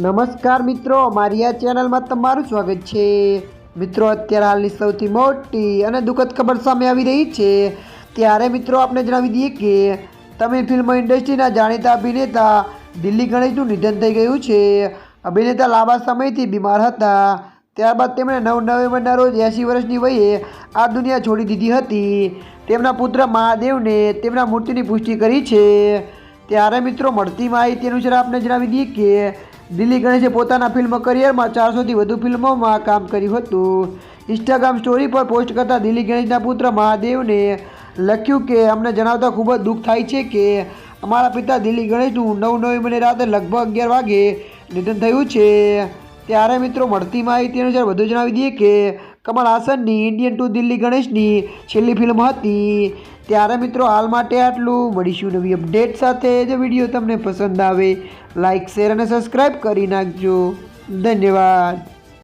નમસ્કાર મિત્રો, મારી આ ચેનલમાં તમારું સ્વાગત છે. મિત્રો, અત્યારે હાલની સૌથી મોટી અને દુઃખદ ખબર સામે આવી રહી છે. ત્યારે મિત્રો આપણે જણાવી દઈએ કે તમિલ ફિલ્મ ઇન્ડસ્ટ્રીના જાણીતા અભિનેતા દિલ્હી ગણેશનું નિધન થઈ ગયું છે. અભિનેતા લાંબા સમયથી બીમાર હતા. ત્યારબાદ તેમણે નવ નવેમ્બરના રોજ એંસી વર્ષની વયે આ દુનિયા છોડી દીધી હતી. તેમના પુત્ર મહાદેવને તેમના મૃત્યુની પુષ્ટિ કરી છે. ત્યારે મિત્રો, મળતી માહિતી અનુસાર આપને જણાવી દઈએ કે દિલ્હી ગણેશે પોતાના ફિલ્મ કરિયરમાં ચારસોથી વધુ ફિલ્મોમાં કામ કર્યું હતું. ઇન્સ્ટાગ્રામ સ્ટોરી પર પોસ્ટ કરતા દિલ્હી ગણેશના પુત્ર મહાદેવને લખ્યું કે, અમને જણાવતા ખૂબ જ દુઃખ થાય છે કે, અમારા પિતા દિલ્હી ગણેશનું નવ નવેમ્બરની રાતે લગભગ અગિયાર વાગે નિધન થયું છે. ત્યારે મિત્રો મળતી માહિતી અનુસાર વધુ જણાવી દઈએ કે કમલ હાસનની ઇન્ડિયન ટુ દિલ્હી ગણેશની છેલ્લી ફિલ્મ હતી. ત્યારે મિત્રો, હાલ માટે આટલું. મળીશું નવી અપડેટ સાથે. જો વીડિયો તમને પસંદ આવે લાઇક શેર અને સબસ્ક્રાઈબ કરી નાખજો. ધન્યવાદ.